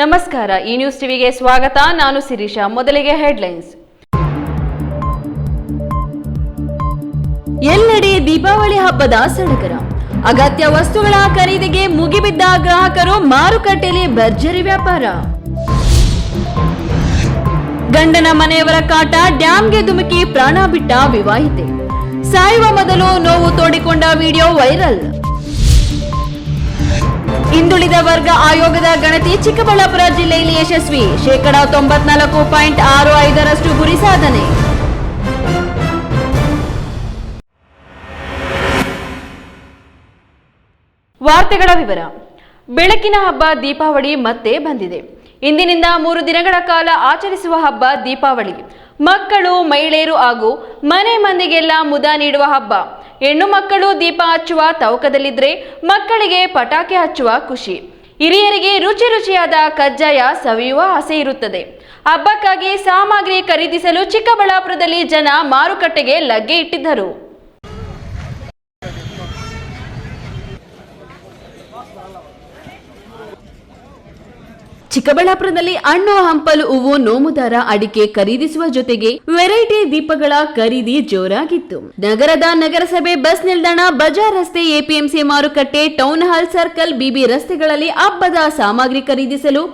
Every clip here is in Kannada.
ನಮಸ್ಕಾರ, ಈ ನ್ಯೂಸ್ ಟಿವಿಗೆ ಸ್ವಾಗತ. ನಾನು ಸಿರಿಷಾ ಮೊದಲಿಗೆ ಹೆಡ್ಲೈನ್ಸ್. ಎಲ್ಲೆಡೆ ದೀಪಾವಳಿ ಹಬ್ಬದ ಸಡಗರ. ಅಗತ್ಯ ವಸ್ತುಗಳ ಖರೀದಿಗೆ ಮುಗಿಬಿದ್ದ ಗ್ರಾಹಕರು ಮಾರುಕಟ್ಟೆಯಲ್ಲಿ ಭರ್ಜರಿ ವ್ಯಾಪಾರ. ಗಂಡನ ಮನೆಯವರ ಕಾಟ ಡ್ಯಾಂಗೆ ಧುಮುಕಿ, ಪ್ರಾಣ ಬಿಟ್ಟ ವಿವಾಹಿತೆ. ಸಾಯುವ ಮೊದಲು ನೋವು ತೋಡಿಕೊಂಡ ವಿಡಿಯೋ ವೈರಲ್. ಹಿಂದುಳಿದ ವರ್ಗ ಆಯೋಗದ ಗಣತಿ ಚಿಕ್ಕಬಳ್ಳಾಪುರ ಜಿಲ್ಲೆಯಲ್ಲಿ ಯಶಸ್ವಿ. ಶೇಕಡ ತೊಂಬತ್ನಾಲ್ಕು ಪಾಯಿಂಟ್ ಆರು ಐದರಷ್ಟು ಗುರಿ ಸಾಧನೆ. ವಾರ್ತೆಗಳ ವಿವರ. ಬೆಳಕಿನ ಹಬ್ಬ ದೀಪಾವಳಿ ಮತ್ತೆ ಬಂದಿದೆ. ಇಂದಿನಿಂದ ಮೂರು ದಿನಗಳ ಕಾಲ ಆಚರಿಸುವ ಹಬ್ಬ ದೀಪಾವಳಿ. ಮಕ್ಕಳು, ಮಹಿಳೆಯರು ಹಾಗೂ ಮನೆ ಮಂದಿಗೆಲ್ಲ ಮುದ ನೀಡುವ ಹಬ್ಬ. ಹೆಣ್ಣು ಮಕ್ಕಳು ದೀಪ ಹಚ್ಚುವ ತವಕದಲ್ಲಿದ್ರೆ ಮಕ್ಕಳಿಗೆ ಪಟಾಕಿ ಹಚ್ಚುವ ಖುಷಿ. ಹಿರಿಯರಿಗೆ ರುಚಿ ರುಚಿಯಾದ ಕಜ್ಜಾಯ ಸವಿಯುವ ಆಸೆ ಇರುತ್ತದೆ. ಹಬ್ಬಕ್ಕಾಗಿ ಸಾಮಗ್ರಿ ಖರೀದಿಸಲು ಚಿಕ್ಕಬಳ್ಳಾಪುರದಲ್ಲಿ ಜನ ಮಾರುಕಟ್ಟೆಗೆ ಲಗ್ಗೆ ಇಟ್ಟಿದ್ದರು. ಚಿಕ್ಕಬಳ್ಳಾಪುರದಲ್ಲಿ ಹಣ್ಣು ಹಂಪಲು ಹೂವು ನೋಮುದಾರ ಅಡಿಕೆ ಖರೀದಿಸುವ ಜೊತೆಗೆ ವೆರೈಟಿ ದೀಪಗಳ ಖರೀದಿ ಜೋರಾಗಿತ್ತು. ನಗರದ ನಗರಸಭೆ ಬಸ್ ನಿಲ್ದಾಣ, ಬಜಾರ್ ರಸ್ತೆ, ಎಪಿಎಂಸಿ ಮಾರುಕಟ್ಟೆ, ಟೌನ್ ಹಾಲ್ ಸರ್ಕಲ್, ಬಿಬಿ ರಸ್ತೆಗಳಲ್ಲಿ ಹಬ್ಬದ ಸಾಮಗ್ರಿ ಖರೀದಿಸಲು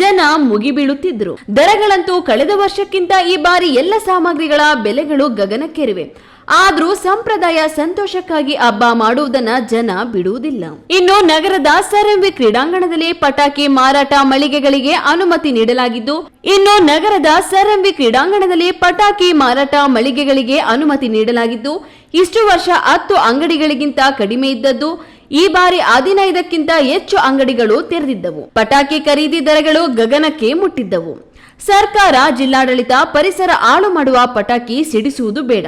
ಜನ ಮುಗಿಬೀಳುತ್ತಿದ್ರು ದರಗಳಂತೂ ಕಳೆದ ವರ್ಷಕ್ಕಿಂತ ಈ ಬಾರಿ ಎಲ್ಲ ಸಾಮಗ್ರಿಗಳ ಬೆಲೆಗಳು ಗಗನಕ್ಕೇರಿವೆ. ಆದ್ರೂ ಸಂಪ್ರದಾಯ ಸಂತೋಷಕ್ಕಾಗಿ ಹಬ್ಬ ಮಾಡುವುದನ್ನ ಜನ ಬಿಡುವುದಿಲ್ಲ. ಇನ್ನು ನಗರದ ಸರಂಬಿ ಕ್ರೀಡಾಂಗಣದಲ್ಲಿ ಪಟಾಕಿ ಮಾರಾಟ ಮಳಿಗೆಗಳಿಗೆ ಅನುಮತಿ ನೀಡಲಾಗಿದ್ದು, ಇನ್ನು ನಗರದ ಸರಂಬಿ ಕ್ರೀಡಾಂಗಣದಲ್ಲಿ ಪಟಾಕಿ ಮಾರಾಟ ಮಳಿಗೆಗಳಿಗೆ ಅನುಮತಿ ನೀಡಲಾಗಿದ್ದು, ಇಷ್ಟು ವರ್ಷ ಹತ್ತು ಅಂಗಡಿಗಳಿಗಿಂತ ಕಡಿಮೆ ಇದ್ದದ್ದು, ಈ ಬಾರಿ ಹದಿನೈದಕ್ಕಿಂತ ಹೆಚ್ಚು ಅಂಗಡಿಗಳು ತೆರೆದಿದ್ದವು. ಪಟಾಕಿ ಖರೀದಿ ದರಗಳು ಗಗನಕ್ಕೆ ಮುಟ್ಟಿದ್ದವು. ಸರ್ಕಾರ ಜಿಲ್ಲಾಡಳಿತ ಪರಿಸರ ಹಾಳು ಮಾಡುವ ಪಟಾಕಿ ಸಿಡಿಸುವುದು ಬೇಡ.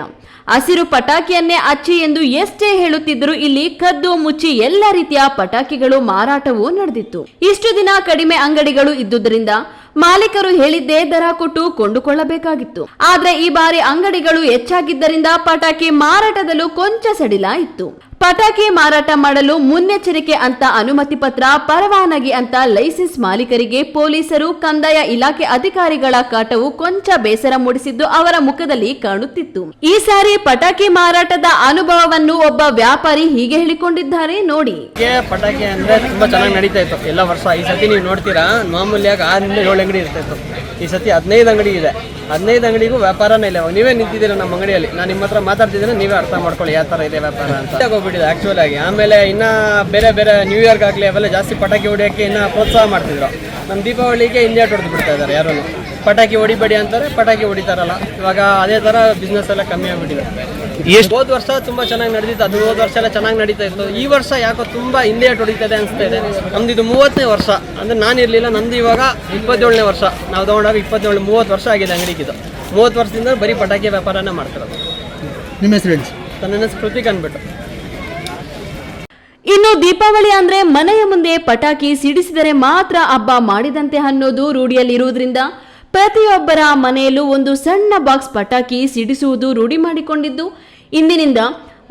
ಹಸಿರು ಪಟಾಕಿಯನ್ನೇ ಅಚ್ಚಿ ಎಂದು ಎಷ್ಟೇ ಹೇಳುತ್ತಿದ್ದರೂ ಇಲ್ಲಿ ಕದ್ದು ಮುಚ್ಚಿ ಎಲ್ಲ ರೀತಿಯ ಪಟಾಕಿಗಳು ಮಾರಾಟವೂ ನಡೆದಿತ್ತು. ಇಷ್ಟು ದಿನ ಕಡಿಮೆ ಅಂಗಡಿಗಳು ಇದ್ದುದರಿಂದ ಮಾಲೀಕರು ಹೇಳಿದ್ದೇ ದರ ಕೊಟ್ಟು ಕೊಂಡುಕೊಳ್ಳಬೇಕಾಗಿತ್ತು. ಆದ್ರೆ ಈ ಬಾರಿ ಅಂಗಡಿಗಳು ಹೆಚ್ಚಾಗಿದ್ದರಿಂದ ಪಟಾಕಿ ಮಾರಾಟದಲ್ಲೂ ಕೊಂಚ ಸಡಿಲ ಇತ್ತು. ಪಟಾಕಿ ಮಾರಾಟ ಮಾಡಲು ಮುನ್ನೆಚ್ಚರಿಕೆ ಅಂತ ಅನುಮತಿ ಪತ್ರ, ಪರವಾನಗಿ ಅಂತ ಲೈಸೆನ್ಸ್ ಮಾಲೀಕರಿಗೆ ಪೊಲೀಸರು, ಕಂದಾಯ ಇಲಾಖೆ ಅಧಿಕಾರಿಗಳ ಕಾಟವು ಕೊಂಚ ಬೇಸರ ಮೂಡಿಸಿದ್ದು ಅವರ ಮುಖದಲ್ಲಿ ಕಾಣುತ್ತಿತ್ತು. ಈ ಸಾರಿ ಪಟಾಕಿ ಮಾರಾಟದ ಅನುಭವವನ್ನು ಒಬ್ಬ ವ್ಯಾಪಾರಿ ಹೀಗೆ ಹೇಳಿಕೊಂಡಿದ್ದಾರೆ, ನೋಡಿ. ಪಟಾಕಿ ಅಂದ್ರೆ ತುಂಬಾ ಚೆನ್ನಾಗಿ ನಡೀತಾ ಇತ್ತು. ಎಲ್ಲ ವರ್ಷ ಈ ಸತಿ ನೀವು ನೋಡ್ತೀರಾ, ಮಾಮೂಲಿಯಾಗಿ ಆರರಿಂದ ಏಳು ಅಂಗಡಿ ಇರ್ತಾ ಇತ್ತು. ಈ ಸತಿ ಹದಿನೈದು ಅಂಗಡಿ ಇದೆ. ಹದಿನೈದು ಅಂಗಡಿಗೂ ವ್ಯಾಪಾರನೇ ಇಲ್ಲ. ನೀವೇ ನಿಂತಿದ್ದೀರಾ ನಮ್ಮ ಅಂಗಡಿಯಲ್ಲಿ? ನಾನು ನಿಮ್ಮ ಹತ್ರ ಮಾತಾಡ್ತಿದ್ದೀನಿ, ನೀವೇ ಅರ್ಥ ಮಾಡ್ಕೊಳ್ಳಿ ಯಾವ ಥರ ಇದೆ ವ್ಯಾಪಾರ ಅಂತ. ಹೋಗ್ಬಿಟ್ಟಿದೆ ಆ್ಯಕ್ಚುಲ್ ಆಗಿ. ಆಮೇಲೆ ಇನ್ನ ಬೇರೆ ಬೇರೆ ನ್ಯೂ ಇಯರ್ಗೆ ಆಗಲಿ ಅವೆಲ್ಲ ಜಾಸ್ತಿ ಪಟಾಕಿ ಹೊಡಿಯೋಕ್ಕೆ ಇನ್ನ ಪ್ರೋತ್ಸಾಹ ಮಾಡ್ತಿದ್ರು. ನಮ್ಮ ದೀಪಾವಳಿಗೆ ಇಂಡಿಯಾ ಹೊಡೆದು ಬಿಡ್ತಾ ಇದ್ದಾರೆ ಯಾರೂ ಪಟಾಕಿ ಹೊಡಿಬೇಡಿ ಅಂತಾರೆ, ಪಟಾಕಿ ಹೊಡಿತಾರಲ್ಲ. ಇವಾಗ ಅದೇ ಥರ ಬಿಸ್ನೆಸ್ ಎಲ್ಲ ಕಮ್ಮಿ ಆಗ್ಬಿಟ್ಟಿದೆ. ಎಷ್ಟು ಹೋದ ವರ್ಷ ತುಂಬಾ ಚೆನ್ನಾಗಿ ನಡೀತು ಅದು ಹೋದ ವರ್ಷ ಎಲ್ಲ ಚೆನ್ನಾಗಿ ನಡೀತಾ ಇತ್ತು. ಈ ವರ್ಷ ಯಾಕೋ ತುಂಬಾ ಹಿಂದೆ ಹೊಡಿತದೆ ಅನಿಸ್ತಾ ಇದೆ. ನಮ್ದು ಇದು ಮೂವತ್ತನೇ ವರ್ಷ. ಅಂದ್ರೆ ನಾನು ಇರಲಿಲ್ಲ ನಂದು ಇವಾಗ ಇಪ್ಪತ್ತೇಳನೇ ವರ್ಷ. ನಾವು ತಗೊಂಡಾಗ ಇಪ್ಪತ್ತೇಳು ಮೂವತ್ತು ವರ್ಷ ಆಗಿದೆ ಅಂಗಡಿಗಿದು ಮೂವತ್ತು ವರ್ಷದಿಂದ ಬರೀ ಪಟಾಕಿ ವ್ಯಾಪಾರನೇ ಮಾಡ್ತಿರೋದು. ನಿಮ್ಮ ಹೆಸರು. ನನ್ನ ಹೆಸರು ಕೃತಿಕ್ ಅಂದ್ಬಿಟ್ಟು ಇನ್ನು ದೀಪಾವಳಿ ಅಂದ್ರೆ ಮನೆಯ ಮುಂದೆ ಪಟಾಕಿ ಸಿಡಿಸಿದರೆ ಮಾತ್ರ ಹಬ್ಬ ಮಾಡಿದಂತೆ ಅನ್ನೋದು ರೂಢಿಯಲ್ಲಿರುವುದರಿಂದ ಪ್ರತಿಯೊಬ್ಬರ ಮನೆಯಲ್ಲೂ ಒಂದು ಸಣ್ಣ ಬಾಕ್ಸ್ ಪಟಾಕಿ ಸಿಡಿಸುವುದು ರೂಢಿ ಮಾಡಿಕೊಂಡಿದ್ದು, ಇಂದಿನಿಂದ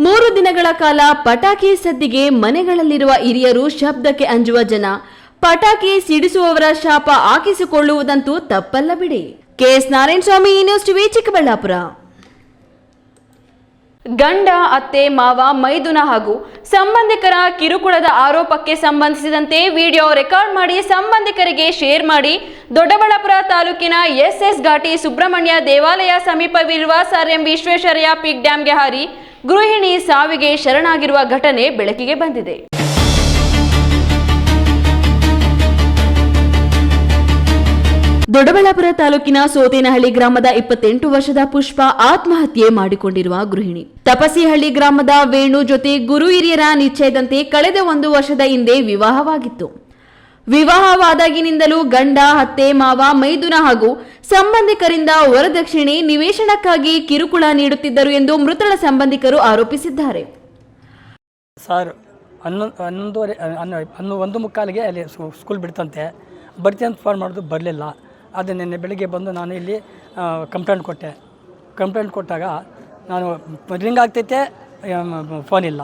ಮೂರು ದಿನಗಳ ಕಾಲ ಪಟಾಕಿ ಸದ್ದಿಗೆ ಮನೆಗಳಲ್ಲಿರುವ ಹಿರಿಯರು ಶಬ್ದಕ್ಕೆ ಅಂಜುವ ಜನ. ಪಟಾಕಿ ಸಿಡಿಸುವವರ ಶಾಪ ಹಾಕಿಸಿಕೊಳ್ಳುವುದಂತೂ ತಪ್ಪಲ್ಲ ಬಿಡಿ. ಕೆಎಸ್ ನಾರಾಯಣ ಸ್ವಾಮಿ ಈ ನ್ಯೂಸ್ ಟಿವಿ ಚಿಕ್ಕಬಳ್ಳಾಪುರ. ಗಂಡ, ಅತ್ತೆ, ಮಾವ, ಮೈದುನ ಹಾಗೂ ಸಂಬಂಧಿಕರ ಕಿರುಕುಳದ ಆರೋಪಕ್ಕೆ ಸಂಬಂಧಿಸಿದಂತೆ ವಿಡಿಯೋ ರೆಕಾರ್ಡ್ ಮಾಡಿ ಸಂಬಂಧಿಕರಿಗೆ ಶೇರ್ ಮಾಡಿ ದೊಡ್ಡಬಳ್ಳಾಪುರ ತಾಲೂಕಿನ ಎಸ್ಎಸ್ ಘಾಟಿ ಸುಬ್ರಹ್ಮಣ್ಯ ದೇವಾಲಯ ಸಮೀಪವಿರುವ ಸರ್ ಎಂ ವಿಶ್ವೇಶ್ವರಯ್ಯ ಪಿಕ್ ಡ್ಯಾಂಗೆ ಹಾರಿ ಗೃಹಿಣಿ ಸಾವಿಗೆ ಶರಣಾಗಿರುವ ಘಟನೆ ಬೆಳಕಿಗೆ ಬಂದಿದೆ. ದೊಡ್ಡಬಳ್ಳಾಪುರ ತಾಲೂಕಿನ ಸೋತೇನಹಳ್ಳಿ ಗ್ರಾಮದ ಇಪ್ಪತ್ತೆಂಟು ವರ್ಷದ ಪುಷ್ಪ ಆತ್ಮಹತ್ಯೆ ಮಾಡಿಕೊಂಡಿರುವ ಗೃಹಿಣಿ. ತಪಸಿಹಳ್ಳಿ ಗ್ರಾಮದ ವೇಣು ಜೊತೆ ಗುರು ಹಿರಿಯರ ನಿಶ್ಚಯದಂತೆ ಕಳೆದ ಒಂದು ವರ್ಷದ ಹಿಂದೆ ವಿವಾಹವಾಗಿತ್ತು. ವಿವಾಹವಾದಾಗಿನಿಂದಲೂ ಗಂಡ, ಅತ್ತೆ, ಮಾವ, ಮೈದುನ ಹಾಗೂ ಸಂಬಂಧಿಕರಿಂದ ವರದಕ್ಷಿಣೆ ನಿವೇಶನಕ್ಕಾಗಿ ಕಿರುಕುಳ ನೀಡುತ್ತಿದ್ದರು ಎಂದು ಮೃತಳ ಸಂಬಂಧಿಕರು ಆರೋಪಿಸಿದ್ದಾರೆ. ಸರ್, ಹನ್ನೊಂದು, ಹನ್ನೊಂದುವರೆ, ಹನ್ನೊ ಹನ್ನೊ, ಒಂದು ಮುಕ್ಕಾಲಿಗೆ ಅಲ್ಲಿ ಸ್ಕೂ- ಸ್ಕೂಲ್ ಬಿಡ್ತಂತೆ. ಬರ್ತೀನಿ ಅಂತ ಫೋನ್ ಮಾಡೋದು ಬರಲಿಲ್ಲ. ಅದು ನಿನ್ನೆ ಬೆಳಿಗ್ಗೆ ಬಂದು ನಾನು ಇಲ್ಲಿ ಕಂಪ್ಲೇಂಟ್ ಕೊಟ್ಟೆ. ಕಂಪ್ಲೇಂಟ್ ಕೊಟ್ಟಾಗ ನಾನು ರಿಂಗ್ ಆಗ್ತೈತೆ ಫೋನ್ ಇಲ್ಲ.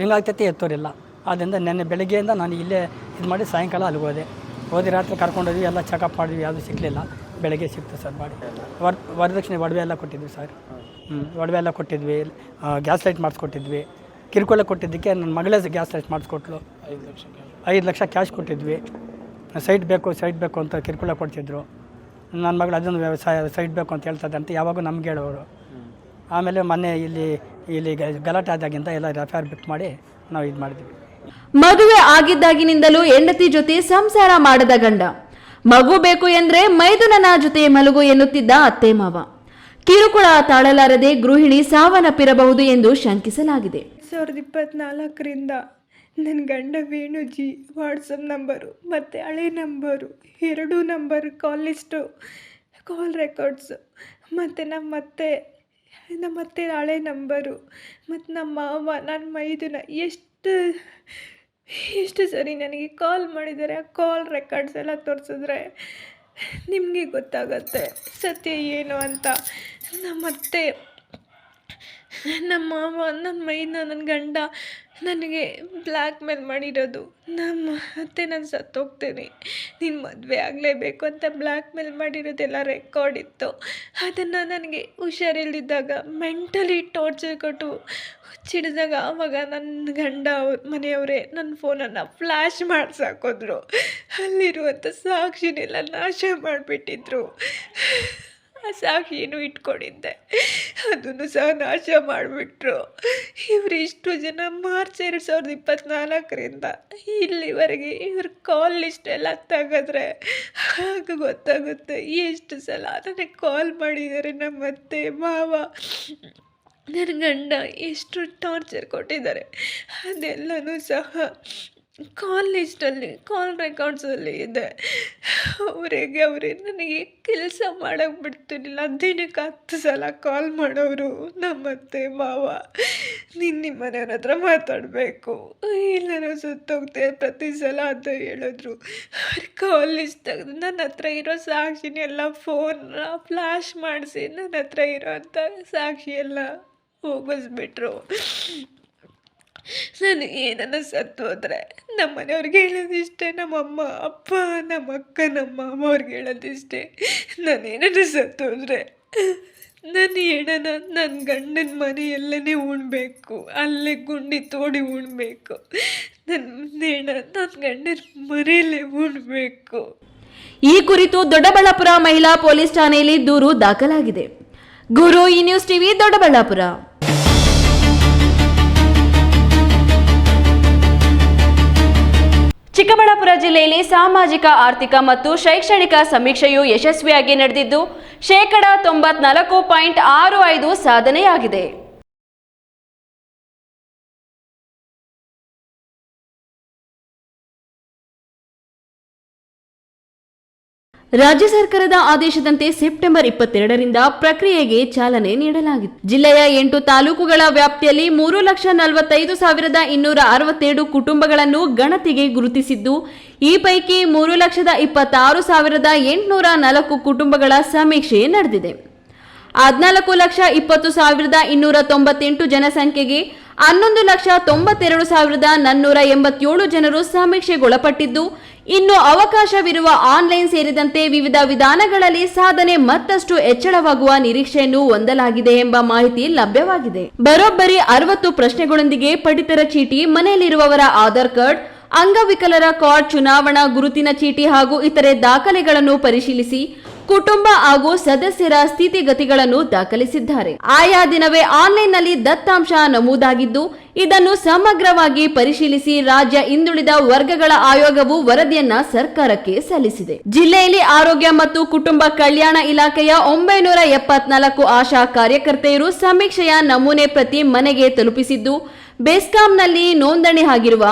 ರಿಂಗ್ ಆಗ್ತೈತೆ ಎತ್ತೋರಿಲ್ಲ. ಆದ್ದರಿಂದ ನಿನ್ನೆ ಬೆಳಗ್ಗೆಯಿಂದ ನಾನು ಇಲ್ಲೇ ಇದು ಮಾಡಿ ಸಾಯಂಕಾಲ ಅಲ್ಲಿಗೆ ಹೋದೆ. ಹೋದಿ ರಾತ್ರಿ ಕರ್ಕೊಂಡೋದ್ವಿ ಎಲ್ಲ ಚೆಕಪ್ ಮಾಡಿದ್ವಿ ಯಾವುದು ಸಿಗಲಿಲ್ಲ ಬೆಳಗ್ಗೆ ಸಿಕ್ತು ಸರ್ ಬಾಡಿ ವರ್ ವರದಕ್ಷಿಣೆ ಒಡವೆ ಎಲ್ಲ ಕೊಟ್ಟಿದ್ವಿ ಸರ್. ಹ್ಞೂ ಒಡವೆ ಎಲ್ಲ ಕೊಟ್ಟಿದ್ವಿ ಗ್ಯಾಸ್ ಲೈಟ್ ಮಾಡಿಸ್ಕೊಟ್ಟಿದ್ವಿ. ಕಿರುಕುಳ ಕೊಟ್ಟಿದ್ದಕ್ಕೆ ನನ್ನ ಮಗಳೇ ಗ್ಯಾಸ್ ಲೈಟ್ ಮಾಡಿಸ್ಕೊಟ್ಲು. ಐದು ಲಕ್ಷ ಐದು ಲಕ್ಷ ಕ್ಯಾಶ್ ಕೊಟ್ಟಿದ್ವಿ. ಸೈಟ್ ಬೇಕು ಸೈಟ್ ಬೇಕು ಅಂತ ಕಿರುಕುಳ ಕೊಡ್ತಿದ್ರು. ನನ್ನ ಮಗಳು ಅದೊಂದು ವ್ಯವಸಾಯ ಸೈಡ್ ಬೇಕು ಅಂತ ಹೇಳ್ತದೆ ಅಂತ ಯಾವಾಗೂ ನಮ್ಗೆ ಹೇಳೋರು. ಆಮೇಲೆ ಮೊನ್ನೆ ಇಲ್ಲಿ ಇಲ್ಲಿ ಗಲಾಟೆ ಆದಾಗಿಂದ ಎಲ್ಲ ಆರ್ ಬಿಟ್ ಮಾಡಿ ನಾವು ಇದು ಮಾಡಿದ್ವಿ. ಮದುವೆ ಆಗಿದ್ದಾಗಿನಿಂದಲೂ ಹೆಂಡತಿ ಜೊತೆ ಸಂಸಾರ ಮಾಡದ ಗಂಡ. ಮಗು ಬೇಕು ಎಂದ್ರೆ ಮೈದುನನ ಜೊತೆ ಮಲಗು ಎನ್ನುತ್ತಿದ್ದ ಅತ್ತೆ ಮಾವ. ಕಿರುಕುಳ ತಾಳಲಾರದೆ ಗೃಹಿಣಿ ಸಾವನ್ನಪ್ಪಿರಬಹುದು ಎಂದು ಶಂಕಿಸಲಾಗಿದೆ. ಸಾವಿರದ ಇಪ್ಪತ್ತ್ನಾಲ್ಕರಿಂದ ನನ್ನ ಗಂಡ ವೇಣುಜಿ ವಾಟ್ಸಪ್ ನಂಬರು, ಮತ್ತು ಹಳೆ ನಂಬರು, ಎರಡೂ number, call list, call records, ಮತ್ತು ನಮ್ಮ ಅತ್ತೆ ನಮ್ಮ ಅತ್ತೆ ಹಳೆ ನಂಬರು, ಮತ್ತು ನಮ್ಮ ಮಾವ ನನ್ನ ಮೈದುನ ಎಷ್ಟು ಎಷ್ಟು ಸರಿ ನನಗೆ ಕಾಲ್ ಮಾಡಿದ್ದಾರೆ ಆ ಕಾಲ್ ರೆಕಾರ್ಡ್ಸ್ ಎಲ್ಲ ತೋರಿಸಿದ್ರೆ ನಿಮಗೆ ಗೊತ್ತಾಗತ್ತೆ, ಸತ್ಯ ಏನು ಅಂತ. ನಮ್ಮ ಅತ್ತೆ ನಮ್ಮ ಮಾವ ನನ್ನ ಮೈನ ನನ್ನ ಗಂಡ ನನಗೆ ಬ್ಲ್ಯಾಕ್ ಮೇಲ್ ಮಾಡಿರೋದು. ನಮ್ಮ ಅತ್ತೆ ನಾನು ಸತ್ತೋಗ್ತೇನೆ ನೀನು ಮದುವೆ ಆಗಲೇಬೇಕು ಅಂತ ಬ್ಲ್ಯಾಕ್ ಮೇಲ್ ಮಾಡಿರೋದೆಲ್ಲ ರೆಕಾರ್ಡ್ ಇತ್ತು. ಅದನ್ನು ನನಗೆ ಹುಷಾರಿಲ್ದಿದ್ದಾಗ ಮೆಂಟಲಿ ಟಾರ್ಚರ್ ಕೊಟ್ಟು ಹುಚ್ಚಿಡಿದಾಗ ಆವಾಗ ನನ್ನ ಗಂಡ ಅವ್ರ ಮನೆಯವರೇ ನನ್ನ ಫೋನನ್ನು ಫ್ಲ್ಯಾಶ್ ಮಾಡಿಸಾಕೋದ್ರು ಅಲ್ಲಿರುವಂಥ ಸಾಕ್ಷಿನೆಲ್ಲ ನಾಶ ಮಾಡಿಬಿಟ್ಟಿದ್ರು. ಸಾಕ್ಷಿನೂ ಇಟ್ಕೊಂಡಿದ್ದೆ. ಅದನ್ನು ಸಹ ನಾಶ ಮಾಡಿಬಿಟ್ರು. ಇವರು ಇಷ್ಟು ಜನ ಮಾರ್ಚ್ ಎರಡು ಸಾವಿರದ ಇಪ್ಪತ್ತ್ನಾಲ್ಕರಿಂದ ಇಲ್ಲಿವರೆಗೆ ಇವ್ರ ಕಾಲ್ ಲಿಸ್ಟ್ ಎಲ್ಲ ತೆಗೆದ್ರೆ ಆಗ ಗೊತ್ತಾಗುತ್ತೆ. ಎಷ್ಟು ಸಲ ನನಗೆ ಕಾಲ್ ಮಾಡಿದ್ದಾರೆ ನಮ್ಮ ಅತ್ತೆ ಮಾವ. ನನ್ನ ಗಂಡ ಎಷ್ಟು ಟಾರ್ಚರ್ ಕೊಟ್ಟಿದ್ದಾರೆ. ಅದೆಲ್ಲನೂ ಸಹ ಕಾಲ್ ಲಿಸ್ಟಲ್ಲಿ ಕಾಲ್ ರೆಕಾರ್ಡ್ಸಲ್ಲಿ ಇದೆ. ಅವರಿಗೆ ಅವರೇ, ನನಗೆ ಕೆಲಸ ಮಾಡೋಕ್ಕೆ ಬಿಡ್ತಿರಲಿಲ್ಲ. ದಿನಕ್ಕೆ ಹತ್ತು ಸಲ ಕಾಲ್ ಮಾಡೋರು ನಮ್ಮತ್ತೆ, ಮಾವ. ನಿನ್ನ ಮನೆಯವ್ರ ಹತ್ರ ಮಾತಾಡಬೇಕು. ಎಲ್ಲರೂ ಸುತ್ತೋಗ್ತೆ ಪ್ರತಿ ಸಲ ಅಂತ ಹೇಳಿದ್ರು. ಅವ್ರ ಕಾಲ್ ಲಿಸ್ಟ್ ತೆಗೆದು ನನ್ನ ಹತ್ರ ಇರೋ ಸಾಕ್ಷಿನೆಲ್ಲ ಫೋನ್ ಫ್ಲ್ಯಾಶ್ ಮಾಡಿಸಿ ನನ್ನ ಹತ್ರ ಇರೋಂಥ ಸಾಕ್ಷಿ ಎಲ್ಲ ಹೋಗಿಸ್ಬಿಟ್ರು. ನಾನು ಏನನ್ನ ಸತ್ತು ಹೋದ್ರೆ ನಮ್ಮ ಮನೆಯವ್ರಿಗೆ ಹೇಳೋದಿಷ್ಟೇ ನಮ್ಮಮ್ಮ ಅಪ್ಪ, ನಮ್ಮ ಅಕ್ಕ, ನಮ್ಮ ಮಾಮ ಅವ್ರಿಗೆ ಹೇಳೋದಿಷ್ಟೇ. ಏನನ್ನು ಸತ್ತು ಹೋದ್ರೆ ನನ್ನ ಹೆಣನ, ನನ್ನ ಗಂಡನ ಮನೆಯಲ್ಲೇ ಉಣ್ಬೇಕು, ಅಲ್ಲೇ ಗುಂಡಿ ತೋಡಿ ಉಣ್ಬೇಕು. ನನ್ನ ಹೆಣ, ನನ್ನ ಗಂಡನ ಮನೆಯಲ್ಲೇ ಉಣ್ಬೇಕು. ಈ ಕುರಿತು ದೊಡ್ಡಬಳ್ಳಾಪುರ ಮಹಿಳಾ ಪೊಲೀಸ್ ಠಾಣೆಯಲ್ಲಿ ದೂರು ದಾಖಲಾಗಿದೆ. ಗುರು ಈ ನ್ಯೂಸ್ ಟಿವಿ ದೊಡ್ಡಬಳ್ಳಾಪುರ. ಚಿಕ್ಕಬಳ್ಳಾಪುರ ಜಿಲ್ಲೆಯಲ್ಲಿ ಸಾಮಾಜಿಕ, ಆರ್ಥಿಕ ಮತ್ತು ಶೈಕ್ಷಣಿಕ ಸಮೀಕ್ಷೆಯು ಯಶಸ್ವಿಯಾಗಿ ನಡೆದಿದ್ದು, ಶೇಕಡ ತೊಂಬತ್ನಾಲ್ಕು ಪಾಯಿಂಟ್ ಆರು ಐದು ಸಾಧನೆಯಾಗಿದೆ. ರಾಜ್ಯ ಸರ್ಕಾರದ ಆದೇಶದಂತೆ ಸೆಪ್ಟೆಂಬರ್ ಇಪ್ಪತ್ತೆರಡರಿಂದ ಪ್ರಕ್ರಿಯೆಗೆ ಚಾಲನೆ ನೀಡಲಾಗಿತ್ತು. ಜಿಲ್ಲೆಯ ಎಂಟು ತಾಲೂಕುಗಳ ವ್ಯಾಪ್ತಿಯಲ್ಲಿ ಮೂರು ಲಕ್ಷ ನಲವತ್ತೈದು ಸಾವಿರದ ಇನ್ನೂರ ಅರವತ್ತೆರಡು ಕುಟುಂಬಗಳನ್ನು ಗಣತಿಗೆ ಗುರುತಿಸಿದ್ದು, ಈ ಪೈಕಿ ಮೂರು ಲಕ್ಷದ ಇಪ್ಪತ್ತಾರು ಸಾವಿರದ ಎಂಟುನೂರ ನಾಲ್ಕು ಕುಟುಂಬಗಳ ಸಮೀಕ್ಷೆ ನಡೆದಿದೆ. ಹದಿನಾಲ್ಕು ಲಕ್ಷ ಇಪ್ಪತ್ತು ಸಾವಿರದ ಇನ್ನೂರ ತೊಂಬತ್ತೆಂಟು ಜನಸಂಖ್ಯೆಗೆ ಹನ್ನೊಂದು ಲಕ್ಷ ತೊಂಬತ್ತೆರಡು ಸಾವಿರದ ನಾನ್ನೂರ ಎಂಬತ್ತೇಳು ಜನರು ಸಮೀಕ್ಷೆಗೊಳಪಟ್ಟಿದ್ದು. ಇನ್ನು ಅವಕಾಶವಿರುವ ಆನ್ಲೈನ್ ಸೇರಿದಂತೆ ವಿವಿಧ ವಿಧಾನಗಳಲ್ಲಿ ಸಾಧನೆ ಮತ್ತಷ್ಟು ಹೆಚ್ಚಳವಾಗುವ ನಿರೀಕ್ಷೆಯನ್ನು ಹೊಂದಲಾಗಿದೆ ಎಂಬ ಮಾಹಿತಿ ಲಭ್ಯವಾಗಿದೆ. ಬರೋಬ್ಬರಿ ಅರವತ್ತು ಪ್ರಶ್ನೆಗಳೊಂದಿಗೆ ಪಡಿತರ ಚೀಟಿ, ಮನೆಯಲ್ಲಿರುವವರ ಆಧಾರ್ ಕಾರ್ಡ್, ಅಂಗವಿಕಲರ ಕಾರ್ಡ್ ಚುನಾವಣಾ ಗುರುತಿನ ಚೀಟಿ ಹಾಗೂ ಇತರೆ ದಾಖಲೆಗಳನ್ನು ಪರಿಶೀಲಿಸಿ ಕುಟುಂಬ ಹಾಗೂ ಸದಸ್ಯರ ಸ್ಥಿತಿಗತಿಗಳನ್ನು ದಾಖಲಿಸಿದ್ದಾರೆ. ಆಯಾ ದಿನವೇ ಆನ್ಲೈನ್ನಲ್ಲಿ ದತ್ತಾಂಶ ನಮೂದಾಗಿದ್ದು, ಇದನ್ನು ಸಮಗ್ರವಾಗಿ ಪರಿಶೀಲಿಸಿ ರಾಜ್ಯ ಹಿಂದುಳಿದ ವರ್ಗಗಳ ಆಯೋಗವು ವರದಿಯನ್ನ ಸರ್ಕಾರಕ್ಕೆ ಸಲ್ಲಿಸಿದೆ. ಜಿಲ್ಲೆಯಲ್ಲಿ ಆರೋಗ್ಯ ಮತ್ತು ಕುಟುಂಬ ಕಲ್ಯಾಣ ಇಲಾಖೆಯ ಒಂಬೈನೂರ ಎಪ್ಪತ್ನಾಲ್ಕು ಆಶಾ ಕಾರ್ಯಕರ್ತೆಯರು ಸಮೀಕ್ಷೆಯ ನಮೂನೆ ಪ್ರತಿ ಮನೆಗೆ ತಲುಪಿಸಿದ್ದು, ಬೆಸ್ಕಾಂನಲ್ಲಿ ನೋಂದಣಿ ಆಗಿರುವ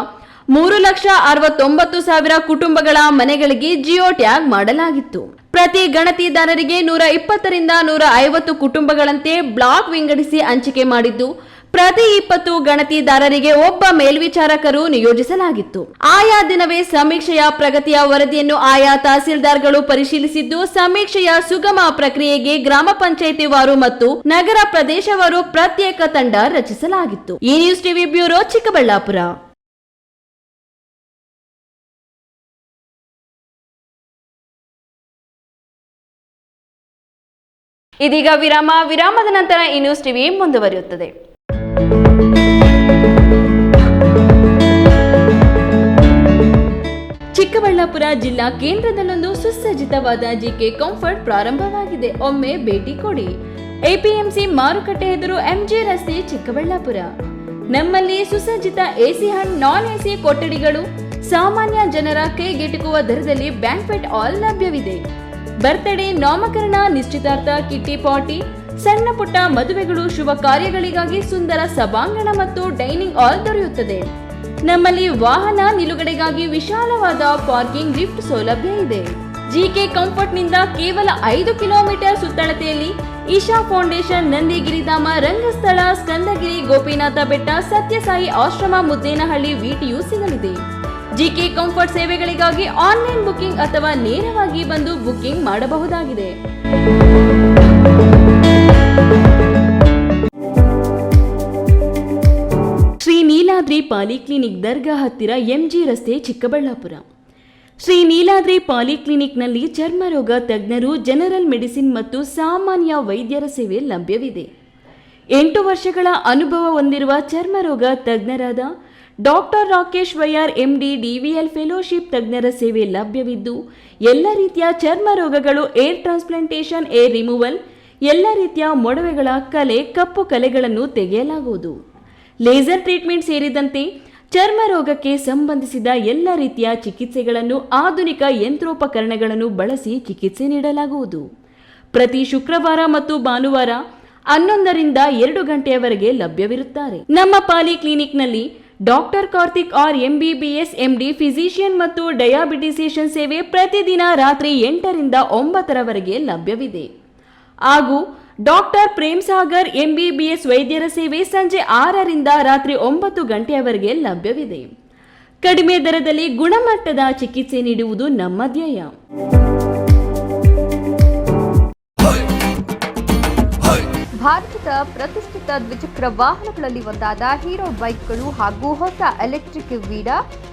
ಮೂರು ಲಕ್ಷ ಅರವತ್ತೊಂಬತ್ತು ಸಾವಿರ ಕುಟುಂಬಗಳ ಮನೆಗಳಿಗೆ ಜಿಯೋ ಟ್ಯಾಗ್ ಮಾಡಲಾಗಿತ್ತು. ಪ್ರತಿ ಗಣತಿದಾರರಿಗೆ ನೂರ ಇಪ್ಪತ್ತರಿಂದ ನೂರ ಐವತ್ತು ಕುಟುಂಬಗಳಂತೆ ಬ್ಲಾಕ್ ವಿಂಗಡಿಸಿ ಹಂಚಿಕೆ ಮಾಡಿದ್ದು, ಪ್ರತಿ ಇಪ್ಪತ್ತು ಗಣತಿದಾರರಿಗೆ ಒಬ್ಬ ಮೇಲ್ವಿಚಾರಕರು ನಿಯೋಜಿಸಲಾಗಿತ್ತು. ಆಯಾ ದಿನವೇ ಸಮೀಕ್ಷೆಯ ಪ್ರಗತಿಯ ವರದಿಯನ್ನು ಆಯಾ ತಹಸೀಲ್ದಾರ್ಗಳು ಪರಿಶೀಲಿಸಿದ್ದು, ಸಮೀಕ್ಷೆಯ ಸುಗಮ ಪ್ರಕ್ರಿಯೆಗೆ ಗ್ರಾಮ ಪಂಚಾಯಿತಿ ವಾರು ಮತ್ತು ನಗರ ಪ್ರದೇಶವಾರು ಪ್ರತ್ಯೇಕ ತಂಡ ರಚಿಸಲಾಗಿತ್ತು. ಈ ನ್ಯೂಸ್ ಟಿವಿ ಬ್ಯೂರೋ ಚಿಕ್ಕಬಳ್ಳಾಪುರ. ಇದೀಗ ವಿರಾಮ. ವಿರಾಮದ ನಂತರ ಈ ನ್ಯೂಸ್ ಟಿವಿ ಮುಂದುವರಿಯುತ್ತದೆ. ಚಿಕ್ಕಬಳ್ಳಾಪುರ ಜಿಲ್ಲಾ ಕೇಂದ್ರದಲ್ಲೊಂದು ಸುಸಜ್ಜಿತವಾದ ಜಿಕೆ ಕಂಫರ್ಟ್ ಪ್ರಾರಂಭವಾಗಿದೆ. ಒಮ್ಮೆ ಭೇಟಿ ಕೊಡಿ. ಎಪಿಎಂಸಿ ಮಾರುಕಟ್ಟೆ ಎದುರು ಎಂಜಿ ರಸ್ತೆ ಚಿಕ್ಕಬಳ್ಳಾಪುರ. ನಮ್ಮಲ್ಲಿ ಸುಸಜ್ಜಿತ ಎಸಿ ಹಣ್ ನಾನ್ ಎಸಿ ಕೊಠಡಿಗಳು. ಸಾಮಾನ್ಯ ಜನರ ಕೈಗೆಟುಕುವ ದರದಲ್ಲಿ ಬ್ಯಾಂಕ್ವೆಟ್ ಹಾಲ್ ಲಭ್ಯವಿದೆ. ಬರ್ತ್ಡೇ ನಾಮಕರಣ, ನಿಶ್ಚಿತಾರ್ಥ, ಕಿಟ್ಟಿ ಪಾರ್ಟಿ, ಸಣ್ಣ ಪುಟ್ಟ ಮದುವೆಗಳು, ಶುಭ ಕಾರ್ಯಗಳಿಗಾಗಿ ಸುಂದರ ಸಭಾಂಗಣ ಮತ್ತು ಡೈನಿಂಗ್ ಹಾಲ್ ದೊರೆಯುತ್ತದೆ. ನಮ್ಮಲ್ಲಿ ವಾಹನ ನಿಲುಗಡೆಗಾಗಿ ವಿಶಾಲವಾದ ಪಾರ್ಕಿಂಗ್ ಲಿಫ್ಟ್ ಸೌಲಭ್ಯ ಇದೆ. ಜಿಕೆ ಕಂಫರ್ಟ್ನಿಂದ ಕೇವಲ ಐದು ಕಿಲೋಮೀಟರ್ ಸುತ್ತಳತೆಯಲ್ಲಿ ಈಶಾ ಫೌಂಡೇಶನ್ ನಂದಿಗಿರಿಧಾಮ ರಂಗಸ್ಥಳ, ಸ್ಕಂದಗಿರಿ, ಗೋಪಿನಾಥ ಬೆಟ್ಟ, ಸತ್ಯಸಾಯಿ ಆಶ್ರಮ, ಮುದ್ದೇನಹಳ್ಳಿ ವಿಟಿಯು ಸಿಗಲಿದೆ. ಜಿಕೆ ಕಂಫರ್ಟ್ ಸೇವೆಗಳಿಗಾಗಿ ಆನ್ಲೈನ್ ಬುಕಿಂಗ್ ಅಥವಾ ನೇರವಾಗಿ ಬಂದು ಬುಕಿಂಗ್ ಮಾಡಬಹುದಾಗಿದೆ. ಶ್ರೀ ನೀಲಾದ್ರಿ ಪಾಲಿಕ್ಲಿನಿಕ್ ದರ್ಗಾ ಹತ್ತಿರ ಎಂಜಿ ರಸ್ತೆ ಚಿಕ್ಕಬಳ್ಳಾಪುರ. ಶ್ರೀ ನೀಲಾದ್ರಿ ಪಾಲಿಕ್ಲಿನಿಕ್ನಲ್ಲಿ ಚರ್ಮರೋಗ ತಜ್ಞರು, ಜನರಲ್ ಮೆಡಿಸಿನ್ ಮತ್ತು ಸಾಮಾನ್ಯ ವೈದ್ಯರ ಸೇವೆ ಲಭ್ಯವಿದೆ. ಎಂಟು ವರ್ಷಗಳ ಅನುಭವ ಹೊಂದಿರುವ ಚರ್ಮರೋಗ ತಜ್ಞರಾದ doctor Rakesh Vaiyar MD DVL fellowship ತಜ್ಞರ ಸೇವೆ ಲಭ್ಯವಿದ್ದು, ಎಲ್ಲ ರೀತಿಯ ಚರ್ಮ ರೋಗಗಳು, ಏರ್ ಟ್ರಾನ್ಸ್ಪ್ಲಾಂಟೇಷನ್, ಏರ್ ರಿಮೂವಲ್, ಎಲ್ಲ ರೀತಿಯ ಮೊಡವೆಗಳ ಕಲೆ, ಕಪ್ಪು ಕಲೆಗಳನ್ನು ತೆಗೆಯಲಾಗುವುದು. ಲೇಸರ್ ಟ್ರೀಟ್ಮೆಂಟ್ ಸೇರಿದಂತೆ ಚರ್ಮ ರೋಗಕ್ಕೆ ಸಂಬಂಧಿಸಿದ ಎಲ್ಲ ರೀತಿಯ ಚಿಕಿತ್ಸೆಗಳನ್ನು ಆಧುನಿಕ ಯಂತ್ರೋಪಕರಣಗಳನ್ನು ಬಳಸಿ ಚಿಕಿತ್ಸೆ ನೀಡಲಾಗುವುದು. ಪ್ರತಿ ಶುಕ್ರವಾರ ಮತ್ತು ಭಾನುವಾರ ಹನ್ನೊಂದರಿಂದ ಎರಡು ಗಂಟೆಯವರೆಗೆ ಲಭ್ಯವಿರುತ್ತಾರೆ. ನಮ್ಮ poly ಕ್ಲಿನಿಕ್ನಲ್ಲಿ doctor Karthik R MBBS MD physician ಮತ್ತು ಡಯಾಬಿಟಿಸೇಷನ್ ಸೇವೆ ಪ್ರತಿದಿನ ರಾತ್ರಿ ಎಂಟರಿಂದ ಒಂಬತ್ತರವರೆಗೆ ಲಭ್ಯವಿದೆ. ಹಾಗೂ ಡಾಕ್ಟರ್ ಪ್ರೇಮ್ ಸಾಗರ್ ಎಂಬಿಬಿಎಸ್ ವೈದ್ಯರ ಸೇವೆ ಸಂಜೆ ಆರರಿಂದ ರಾತ್ರಿ ಒಂಬತ್ತು ಗಂಟೆಯವರೆಗೆ ಲಭ್ಯವಿದೆ. ಕಡಿಮೆ ದರದಲ್ಲಿ ಗುಣಮಟ್ಟದ ಚಿಕಿತ್ಸೆ ನೀಡುವುದು ನಮ್ಮ ಧ್ಯೇಯ. ಭಾರತದ ಪ್ರತಿಷ್ಠಿತ ದ್ವಿಚಕ್ರ ವಾಹನಗಳಲ್ಲಿ ಒಂದಾದ ಹೀರೋ ಬೈಕ್ಗಳು ಹಾಗೂ ಹೊಸ ಎಲೆಕ್ಟ್ರಿಕ್ ವೀಡಾ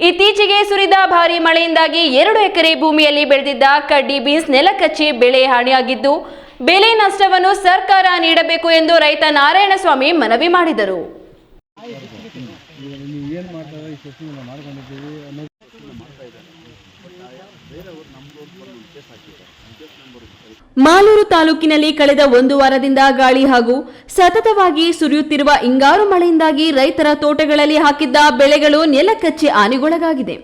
ಇತ್ತೀಚೆಗೆ ಸುರಿದ ಭಾರಿ ಮಳೆಯಿಂದಾಗಿ ಎರಡು ಎಕರೆ ಭೂಮಿಯಲ್ಲಿ ಬೆಳೆದಿದ್ದ ಕಡ್ಡಿ ಬೀನ್ಸ್ ನೆಲಕಚ್ಚಿ ಬೆಳೆ ಹಾನಿಯಾಗಿದ್ದು ಬೆಲೆ ನಷ್ಟವನ್ನು ಸರ್ಕಾರ ನೀಡಬೇಕು ಎಂದು ರೈತ ನಾರಾಯಣಸ್ವಾಮಿ ಮನವಿ ಮಾಡಿದರು. ಮಾಲೂರು ತಾಲೂಕಿನಲ್ಲಿ ಕಳೆದ ಒಂದು ವಾರದಿಂದ ಗಾಳಿ ಹಾಗೂ ಸತತವಾಗಿ ಸುರಿಯುತ್ತಿರುವ ಹಿಂಗಾರು ಮಳೆಯಿಂದಾಗಿ ರೈತರ ತೋಟಗಳಲ್ಲಿ ಹಾಕಿದ್ದ ಬೆಳೆಗಳು ನೆಲಕಚ್ಚಿ ಹಾನಿಗೊಳಗಾಗಿದೆ.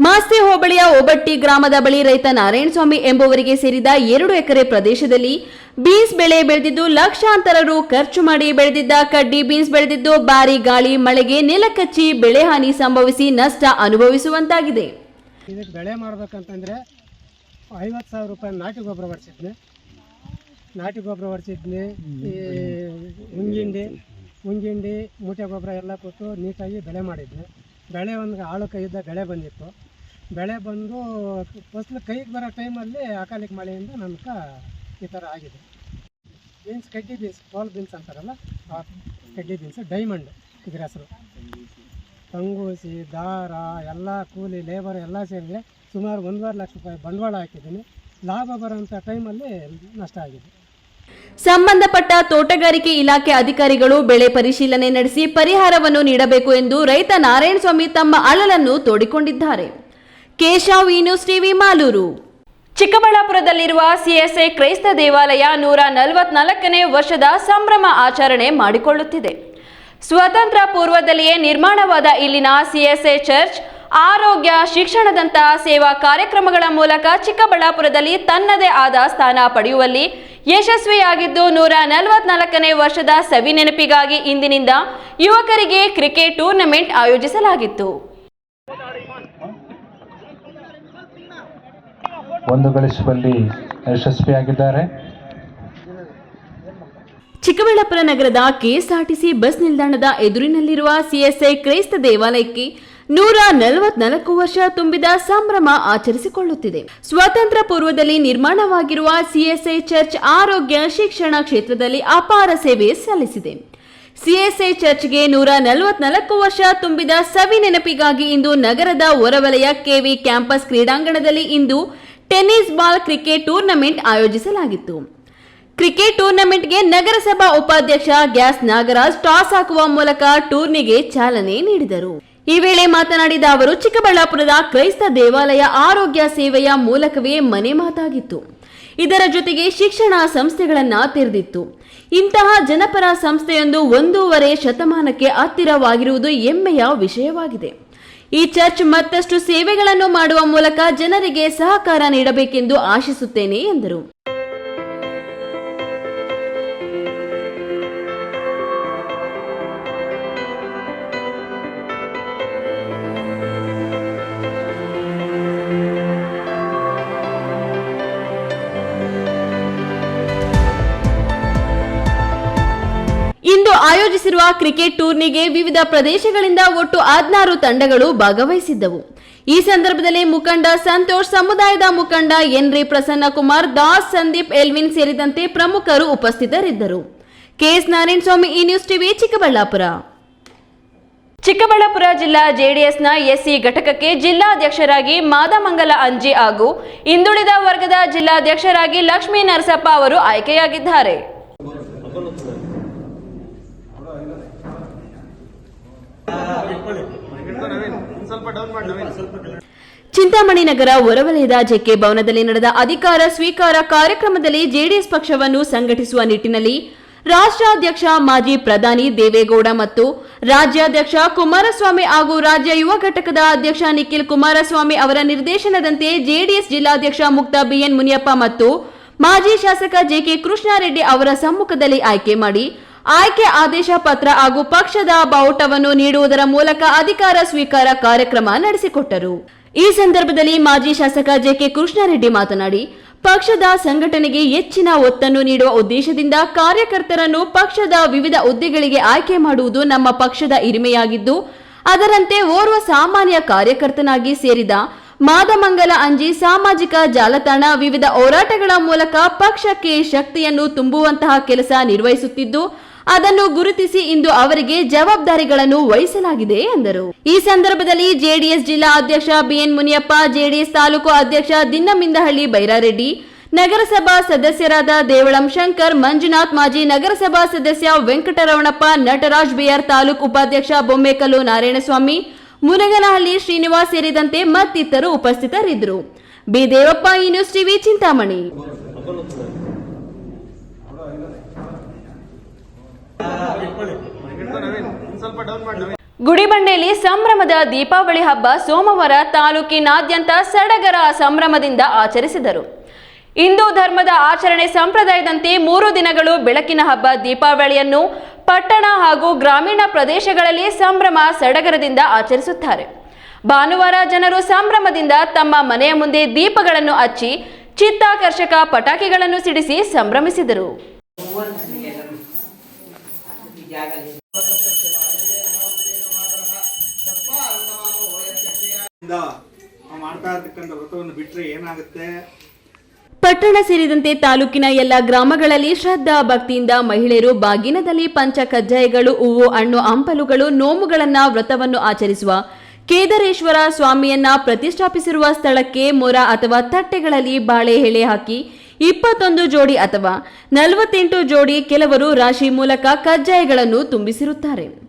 ಮಾಸ್ತಿ ಹೋಬಳಿಯ ಒಬಟ್ಟಿ ಗ್ರಾಮದ ಬಳಿ ರೈತ ನಾರಾಯಣಸ್ವಾಮಿ ಎಂಬುವರಿಗೆ ಸೇರಿದ ಎರಡು ಎಕರೆ ಪ್ರದೇಶದಲ್ಲಿ ಬೀನ್ಸ್ ಬೆಳೆ ಬೆಳೆದಿದ್ದು ಲಕ್ಷಾಂತರ ರು ಖರ್ಚು ಮಾಡಿ ಬೆಳೆದಿದ್ದ ಕಡ್ಡಿ ಬೀನ್ಸ್ ಬೆಳೆದಿದ್ದು ಭಾರಿ ಗಾಳಿ, ಮಳೆಗೆ ನೆಲಕಚ್ಚಿ ಬೆಳೆ ಹಾನಿ ಸಂಭವಿಸಿ ನಷ್ಟ ಅನುಭವಿಸುವಂತಾಗಿದೆ. ಬೆಳೆ ಮಾಡ್ಬೇಕಂತಂದರೆ ಐವತ್ತು ಸಾವಿರ ರೂಪಾಯಿ ನಾಟಿ ಗೊಬ್ಬರ ಹೊಡ್ಸಿದ್ನಿ. ನಾಟಿ ಗೊಬ್ಬರ ಹೊಡ್ಸಿದ್ನಿ, ಈ ಹುಂಗಿಂಡಿ ಮೂಟೆ ಗೊಬ್ಬರ ಎಲ್ಲ ಕೊಟ್ಟು ನೀಟಾಗಿ ಬೆಳೆ ಮಾಡಿದ್ವಿ. ಬೆಳೆ ಒಂದು ಆಳು ಕೈಯಿಂದ ಬೆಳೆ ಬಂದಿತ್ತು. ಬೆಳೆ ಬಂದು ಫಸ್ಲು ಕೈಗೆ ಬರೋ ಟೈಮಲ್ಲಿ ಅಕಾಲಿಕ ಮಳೆಯಿಂದ ನಮ್ಗೆ ಈ ಥರ ಆಗಿದೆ. ಬೀನ್ಸ್, ಕಡ್ಡಿ ಬೀನ್ಸ್ ಟೋಲ್ ಬೀನ್ಸ್ ಅಂತಾರಲ್ಲ, ಆ ಕಡ್ಡಿ ಬೀನ್ಸ್, ಡೈಮಂಡ್ ಇದ್ರ ಹೆಸರು. ತಂಗೂಸಿ, ದಾರ, ಎಲ್ಲ ಕೂಲಿ ಲೇಬರ್ ಎಲ್ಲ ಸೇರಿ ಸುಮಾರು ಒಂದೂವರೆ ಲಕ್ಷ ರೂಪಾಯಿ ಬಂಡವಾಳ ಹಾಕಿದ್ದೀನಿ. ಲಾಭ ಬರೋಂಥ ಟೈಮಲ್ಲಿ ನಷ್ಟ ಆಗಿದೆ. ಸಂಬಂಧಪಟ್ಟ ತೋಟಗಾರಿಕೆ ಇಲಾಖೆ ಅಧಿಕಾರಿಗಳು ಬೆಳೆ ಪರಿಶೀಲನೆ ನಡೆಸಿ ಪರಿಹಾರವನ್ನು ನೀಡಬೇಕು ಎಂದು ರೈತ ನಾರಾಯಣಸ್ವಾಮಿ ತಮ್ಮ ಅಳಲನ್ನು ತೋಡಿಕೊಂಡಿದ್ದಾರೆ. Keshav news TV Malur. ಚಿಕ್ಕಬಳ್ಳಾಪುರದಲ್ಲಿರುವ CSA ಕ್ರೈಸ್ತ ದೇವಾಲಯ ನೂರ ನಲವತ್ನಾಲ್ಕನೇ ವರ್ಷದ ಸಂಭ್ರಮ ಆಚರಣೆ ಮಾಡಿಕೊಳ್ಳುತ್ತಿದೆ. ಸ್ವತಂತ್ರ ಪೂರ್ವದಲ್ಲಿಯೇ ನಿರ್ಮಾಣವಾದ ಇಲ್ಲಿನ ಸಿಎಸ್ಎ ಚರ್ಚ್, ಆರೋಗ್ಯ ಶಿಕ್ಷಣದಂತಹ ಸೇವಾ ಕಾರ್ಯಕ್ರಮಗಳ ಮೂಲಕ ಚಿಕ್ಕಬಳ್ಳಾಪುರದಲ್ಲಿ ತನ್ನದೇ ಆದ ಸ್ಥಾನ ಪಡೆಯುವಲ್ಲಿ ಯಶಸ್ವಿಯಾಗಿದ್ದು ನೂರ ನಲವತ್ನಾಲ್ಕನೇ ವರ್ಷದ ಸವಿ ನೆನಪಿಗಾಗಿ ಇಂದಿನಿಂದ ಯುವಕರಿಗೆ ಕ್ರಿಕೆಟ್ ಟೂರ್ನಮೆಂಟ್ ಆಯೋಜಿಸಲಾಗಿತ್ತು. ಒಂದು ಗಳಿಸುವಲ್ಲಿ ಯಶಸ್ವಿಯಾಗಿದ್ದಾರೆ. ಚಿಕ್ಕಬಳ್ಳಾಪುರ ನಗರದ ಕೆಎಸ್ಆರ್ಟಿಸಿ ಬಸ್ ನಿಲ್ದಾಣದ ಎದುರಿನಲ್ಲಿರುವ ಸಿಎಸ್ಐ ಕ್ರೈಸ್ತ ದೇವಾಲಯಕ್ಕೆ ನೂರ ನಲವತ್ನಾಲ್ಕು ವರ್ಷ ತುಂಬಿದ ಸಂಭ್ರಮ ಆಚರಿಸಿಕೊಳ್ಳುತ್ತಿದೆ. ಸ್ವಾತಂತ್ರ್ಯ ಪೂರ್ವದಲ್ಲಿ ನಿರ್ಮಾಣವಾಗಿರುವ ಸಿಎಸ್ಐ ಚರ್ಚ್ ಆರೋಗ್ಯ ಶಿಕ್ಷಣ ಕ್ಷೇತ್ರದಲ್ಲಿ ಅಪಾರ ಸೇವೆ ಸಲ್ಲಿಸಿದೆ. ಸಿಎಸ್ಐ ಚರ್ಚ್ಗೆ ನೂರ ನಲವತ್ನಾಲ್ಕು ವರ್ಷ ತುಂಬಿದ ಸವಿ ನೆನಪಿಗಾಗಿ ಇಂದು ನಗರದ ಹೊರವಲಯ ಕೆವಿ ಕ್ಯಾಂಪಸ್ ಕ್ರೀಡಾಂಗಣದಲ್ಲಿ ಇಂದು ಟೆನ್ನಿಸ್ ಬಾಲ್ ಕ್ರಿಕೆಟ್ ಟೂರ್ನಮೆಂಟ್ ಆಯೋಜಿಸಲಾಗಿತ್ತು. ಕ್ರಿಕೆಟ್ ಟೂರ್ನಮೆಂಟ್ಗೆ ನಗರಸಭಾ ಉಪಾಧ್ಯಕ್ಷ ಗ್ಯಾಸ್ ನಾಗರಾಜ್ ಟಾಸ್ ಹಾಕುವ ಮೂಲಕ ಟೂರ್ನಿಗೆ ಚಾಲನೆ ನೀಡಿದರು. ಈ ವೇಳೆ ಮಾತನಾಡಿದ ಅವರು, ಚಿಕ್ಕಬಳ್ಳಾಪುರದ ಕ್ರೈಸ್ತ ದೇವಾಲಯ ಆರೋಗ್ಯ ಸೇವೆಯ ಮೂಲಕವೇ ಮನೆ ಮಾತಾಗಿತ್ತು. ಇದರ ಜೊತೆಗೆ ಶಿಕ್ಷಣ ಸಂಸ್ಥೆಗಳನ್ನ ತೆರೆದಿತ್ತು. ಇಂತಹ ಜನಪರ ಸಂಸ್ಥೆಯೊಂದು ಒಂದೂವರೆ ಶತಮಾನಕ್ಕೆ ಹತ್ತಿರವಾಗಿರುವುದು ಹೆಮ್ಮೆಯ ವಿಷಯವಾಗಿದೆ. ಈ ಚರ್ಚ್ ಮತ್ತಷ್ಟು ಸೇವೆಗಳನ್ನು ಮಾಡುವ ಮೂಲಕ ಜನರಿಗೆ ಸಹಕಾರ ನೀಡಬೇಕೆಂದು ಆಶಿಸುತ್ತೇನೆ ಎಂದರು. ಆಯೋಜಿಸಿರುವ ಕ್ರಿಕೆಟ್ ಟೂರ್ನಿಗೆ ವಿವಿಧ ಪ್ರದೇಶಗಳಿಂದ ಒಟ್ಟು ಹದಿನಾರು ತಂಡಗಳು ಭಾಗವಹಿಸಿದ್ದವು. ಈ ಸಂದರ್ಭದಲ್ಲಿ ಮುಖಂಡ ಸಂತೋಷ್, ಸಮುದಾಯದ ಮುಖಂಡ ಎನ್ರಿ ಪ್ರಸನ್ನ ಕುಮಾರ್ ದಾಸ್ ಸಂದೀಪ್, ಎಲ್ವಿನ್ ಸೇರಿದಂತೆ ಪ್ರಮುಖರು ಉಪಸ್ಥಿತರಿದ್ದರು. ಕೆಎಸ್ ನಾರಾಯಣ ಸ್ವಾಮಿ ಈ ನ್ಯೂಸ್ ಟಿವಿ, ಚಿಕ್ಕಬಳ್ಳಾಪುರ. ಚಿಕ್ಕಬಳ್ಳಾಪುರ ಜಿಲ್ಲಾ ಜೆಡಿಎಸ್ನ ಎಸ್ಸಿ ಘಟಕಕ್ಕೆ ಜಿಲ್ಲಾಧ್ಯಕ್ಷರಾಗಿ ಮಾದಮಂಗಲ ಅಂಜಿ ಹಾಗೂ ಹಿಂದುಳಿದ ವರ್ಗದ ಜಿಲ್ಲಾಧ್ಯಕ್ಷರಾಗಿ ಲಕ್ಷ್ಮೀ ನರಸಪ್ಪ ಅವರು ಆಯ್ಕೆಯಾಗಿದ್ದಾರೆ. ಚಿಂತಾಮಣಿ ನಗರ ಹೊರವಲಯದ ಜೆಕೆ ಭವನದಲ್ಲಿ ನಡೆದ ಅಧಿಕಾರ ಸ್ವೀಕಾರ ಕಾರ್ಯಕ್ರಮದಲ್ಲಿ ಜೆಡಿಎಸ್ ಪಕ್ಷವನ್ನು ಸಂಘಟಿಸುವ ನಿಟ್ಟಿನಲ್ಲಿ ರಾಷ್ಟ್ರಾಧ್ಯಕ್ಷ ಮಾಜಿ ಪ್ರಧಾನಿ ದೇವೇಗೌಡ ಮತ್ತು ರಾಜ್ಯಾಧ್ಯಕ್ಷ ಕುಮಾರಸ್ವಾಮಿ ಹಾಗೂ ರಾಜ್ಯ ಯುವ ಘಟಕದ ಅಧ್ಯಕ್ಷ ನಿಖಿಲ್ ಕುಮಾರಸ್ವಾಮಿ ಅವರ ನಿರ್ದೇಶನದಂತೆ ಜೆಡಿಎಸ್ ಜಿಲ್ಲಾಧ್ಯಕ್ಷ ಮುಕ್ತ ಬಿಎನ್ ಮುನಿಯಪ್ಪ ಮತ್ತು ಮಾಜಿ ಶಾಸಕ ಜೆಕೆ ಕೃಷ್ಣಾರೆಡ್ಡಿ ಅವರ ಸಮ್ಮುಖದಲ್ಲಿ ಆಯ್ಕೆ ಮಾಡಿ ಆಯ್ಕೆ ಆದೇಶ ಪತ್ರ ಹಾಗೂ ಪಕ್ಷದ ಬಾವುಟವನ್ನು ನೀಡುವುದರ ಮೂಲಕ ಅಧಿಕಾರ ಸ್ವೀಕಾರ ಕಾರ್ಯಕ್ರಮ ನಡೆಸಿಕೊಟ್ಟರು. ಈ ಸಂದರ್ಭದಲ್ಲಿ ಮಾಜಿ ಶಾಸಕ ಜೆಕೆ ಕೃಷ್ಣಾರೆಡ್ಡಿ ಮಾತನಾಡಿ, ಪಕ್ಷದ ಸಂಘಟನೆಗೆ ಹೆಚ್ಚಿನ ಒತ್ತನ್ನು ನೀಡುವ ಉದ್ದೇಶದಿಂದ ಕಾರ್ಯಕರ್ತರನ್ನು ಪಕ್ಷದ ವಿವಿಧ ಹುದ್ದೆಗಳಿಗೆ ಆಯ್ಕೆ ಮಾಡುವುದು ನಮ್ಮ ಪಕ್ಷದ ಹಿರಿಮೆಯಾಗಿದ್ದು, ಅದರಂತೆ ಓರ್ವ ಸಾಮಾನ್ಯ ಕಾರ್ಯಕರ್ತನಾಗಿ ಸೇರಿದ ಮಾದಮಂಗಲ ಅಂಜಿ ಸಾಮಾಜಿಕ ಜಾಲತಾಣ ವಿವಿಧ ಹೋರಾಟಗಳ ಮೂಲಕ ಪಕ್ಷಕ್ಕೆ ಶಕ್ತಿಯನ್ನು ತುಂಬುವಂತಹ ಕೆಲಸ ನಿರ್ವಹಿಸುತ್ತಿದ್ದು ಅದನ್ನು ಗುರುತಿಸಿ ಇಂದು ಅವರಿಗೆ ಜವಾಬ್ದಾರಿಗಳನ್ನು ವಹಿಸಲಾಗಿದೆ ಎಂದರು. ಈ ಸಂದರ್ಭದಲ್ಲಿ ಜೆಡಿಎಸ್ ಜಿಲ್ಲಾ ಅಧ್ಯಕ್ಷ ಬಿಎನ್ ಮುನಿಯಪ್ಪ, ಜೆಡಿಎಸ್ ತಾಲೂಕು ಅಧ್ಯಕ್ಷ ದಿನ್ನಮಿಂದಹಳ್ಳಿ ಬೈರಾರೆಡ್ಡಿ, ನಗರಸಭಾ ಸದಸ್ಯರಾದ ದೇವಳಂ ಶಂಕರ್, ಮಂಜುನಾಥ್ ಮಾಜಿ ನಗರಸಭಾ ಸದಸ್ಯ ವೆಂಕಟರಮಣಪ್ಪ ನಟರಾಜ್ ಬಿಆರ್ ತಾಲೂಕು ಉಪಾಧ್ಯಕ್ಷ ಬೊಮ್ಮೆಕಲ್ಲು ನಾರಾಯಣಸ್ವಾಮಿ, ಮುನಗನಹಳ್ಳಿ ಶ್ರೀನಿವಾಸ್ ಸೇರಿದಂತೆ ಮತ್ತಿತರರು ಉಪಸ್ಥಿತರಿದ್ದರು. ಬಿ ದೇವಪ್ಪ, ಈ ನ್ಯೂಸ್ ಟಿವಿ ಚಿಂತಾಮಣಿ. ಗುಡಿಬಂಡೆಯಲ್ಲಿ ಸಂಭ್ರಮದ ದೀಪಾವಳಿ ಹಬ್ಬ ಸೋಮವಾರ ತಾಲೂಕಿನಾದ್ಯಂತ ಸಡಗರ ಸಂಭ್ರಮದಿಂದ ಆಚರಿಸಿದರು. ಹಿಂದೂ ಧರ್ಮದ ಆಚರಣೆ ಸಂಪ್ರದಾಯದಂತೆ ಮೂರು ದಿನಗಳು ಬೆಳಕಿನ ಹಬ್ಬ ದೀಪಾವಳಿಯನ್ನು ಪಟ್ಟಣ ಹಾಗೂ ಗ್ರಾಮೀಣ ಪ್ರದೇಶಗಳಲ್ಲಿ ಸಂಭ್ರಮ ಸಡಗರದಿಂದ ಆಚರಿಸುತ್ತಾರೆ. ಭಾನುವಾರ ಜನರು ಸಂಭ್ರಮದಿಂದ ತಮ್ಮ ಮನೆಯ ಮುಂದೆ ದೀಪಗಳನ್ನು ಹಚ್ಚಿ ಚಿತ್ತಾಕರ್ಷಕ ಪಟಾಕಿಗಳನ್ನು ಸಿಡಿಸಿ ಸಂಭ್ರಮಿಸಿದರು. ಇಂದ ನಾವು ಮಾಡ್ತಾ ಇರ್ತಕ್ಕಂಥ ವ್ರತವನ್ನು ಬಿಟ್ರೆ ಏನಾಗುತ್ತೆ? ಪಟ್ಟಣ ಸೇರಿದಂತೆ ತಾಲೂಕಿನ ಎಲ್ಲ ಗ್ರಾಮಗಳಲ್ಲಿ ಶ್ರದ್ಧಾ ಭಕ್ತಿಯಿಂದ ಮಹಿಳೆಯರು ಬಾಗಿನದಲ್ಲಿ ಪಂಚ ಕಜ್ಜಾಯಗಳು ಹೂವು ಹಣ್ಣು ಹಂಪಲುಗಳು ನೋಮುಗಳನ್ನ ವ್ರತವನ್ನು ಆಚರಿಸುವ ಕೇದಾರೇಶ್ವರ ಸ್ವಾಮಿಯನ್ನ ಪ್ರತಿಷ್ಠಾಪಿಸಿರುವ ಸ್ಥಳಕ್ಕೆ ಮೊರ ಅಥವಾ ತಟ್ಟೆಗಳಲ್ಲಿ ಬಾಳೆ ಎಳೆ ಹಾಕಿ ಇಪ್ಪತ್ತೊಂದು ಜೋಡಿ ಅಥವಾ ನಲವತ್ತೆಂಟು ಜೋಡಿ ಕೆಲವರು ರಾಶಿ ಮೂಲಕ ಕಜ್ಜಾಯಗಳನ್ನು ತುಂಬಿಸಿರುತ್ತಾರೆ.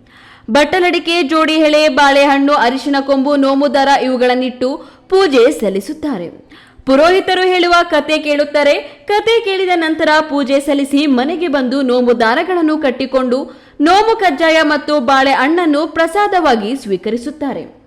ಬಟ್ಟಲಡಿಕೆ, ಜೋಡಿ ಹೆಳೆ ಬಾಳೆಹಣ್ಣು, ಅರಿಶಿನ ಕೊಂಬು ನೋಮುದಾರ ಇವುಗಳನ್ನಿಟ್ಟು ಪೂಜೆ ಸಲ್ಲಿಸುತ್ತಾರೆ. ಪುರೋಹಿತರು ಹೇಳುವ ಕತೆ ಕೇಳುತ್ತಾರೆ. ಕತೆ ಕೇಳಿದ ನಂತರ ಪೂಜೆ ಸಲ್ಲಿಸಿ ಮನೆಗೆ ಬಂದು ನೋಮು ದಾರಗಳನ್ನು ಕಟ್ಟಿಕೊಂಡು ನೋಮು ಕಜ್ಜಾಯ ಮತ್ತು ಬಾಳೆ ಹಣ್ಣನ್ನು ಪ್ರಸಾದವಾಗಿ ಸ್ವೀಕರಿಸುತ್ತಾರೆ.